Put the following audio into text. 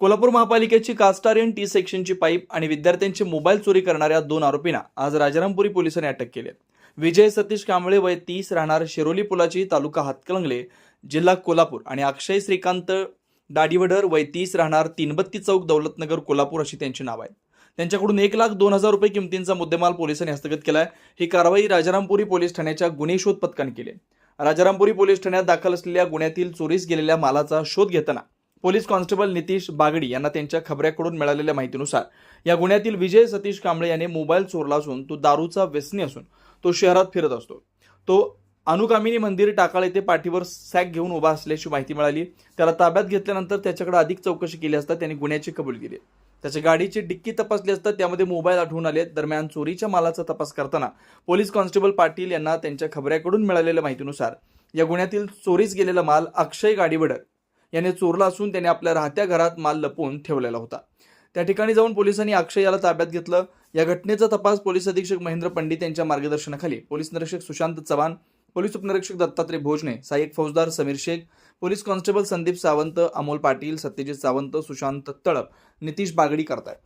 कोल्हापूर महापालिकेची कास्टारियन टी सेक्शनची पाईप आणि विद्यार्थ्यांचे मोबाईल चोरी करणाऱ्या दोन आरोपींना आज राजारामपुरी पोलिसांनी अटक केली आहे. विजय सतीश कांबळे वय तीस राहणार शिरोली पुलाची तालुका हातकलंगले जिल्हा कोल्हापूर आणि अक्षय श्रीकांत दाडिवडर वय तीस राहणार तीनबत्ती चौक दौलतनगर कोल्हापूर अशी त्यांची नाव आहेत. त्यांच्याकडून एक लाख दोन हजार रुपये किमतींचा मुद्देमाल पोलिसांनी हस्तगत केलाय. ही कारवाई राजारामपुरी पोलीस ठाण्याच्या गुन्हे शोध पथकाने केली राजारामपुरी पोलीस ठाण्यात दाखल असलेल्या गुन्ह्यातील चोरीस गेलेल्या मालाचा शोध घेताना पोलीस कॉन्स्टेबल नितीश बागडी यांना त्यांच्या खबऱ्याकडून मिळालेल्या माहितीनुसार या गुन्ह्यातील विजय सतीश कांबळे याने मोबाईल चोरला असून तो दारूचा व्यसनी असून तो शहरात फिरत असतो. तो अनुगामिनी मंदिर टाकाळ येथे पाठीवर सॅक घेऊन उभा असल्याची माहिती मिळाली. त्याला ताब्यात घेतल्यानंतर त्याच्याकडे अधिक चौकशी केली असता त्याने गुन्ह्याची कबूल केली. त्याच्या गाडीची डिक्की तपासली असता त्यामध्ये मोबाईल आढळून आले. दरम्यान चोरीच्या मालाचा तपास करताना पोलीस कॉन्स्टेबल पाटील यांना त्यांच्या खबऱ्याकडून मिळालेल्या माहितीनुसार या गुन्ह्यातील चोरीस गेलेला माल अक्षय गाडीवडक याने चोरला असून त्याने आपल्या राहत्या घरात माल लपवून ठेवलेला होता. त्या ठिकाणी जाऊन पोलिसांनी अक्षय याला ताब्यात घेतलं. या घटनेचा तपास पोलीस अधीक्षक महेंद्र पंडित यांच्या मार्गदर्शनाखाली. पोलीस निरीक्षक सुशांत चव्हाण पोलीस उपनिरीक्षक दत्तात्रय भोजने सहाय्यक फौजदार समीर शेख पोलीस कॉन्स्टेबल संदीप सावंत अमोल पाटील सत्यजित सावंत सुशांत तळप नितीश बागडी करतायत.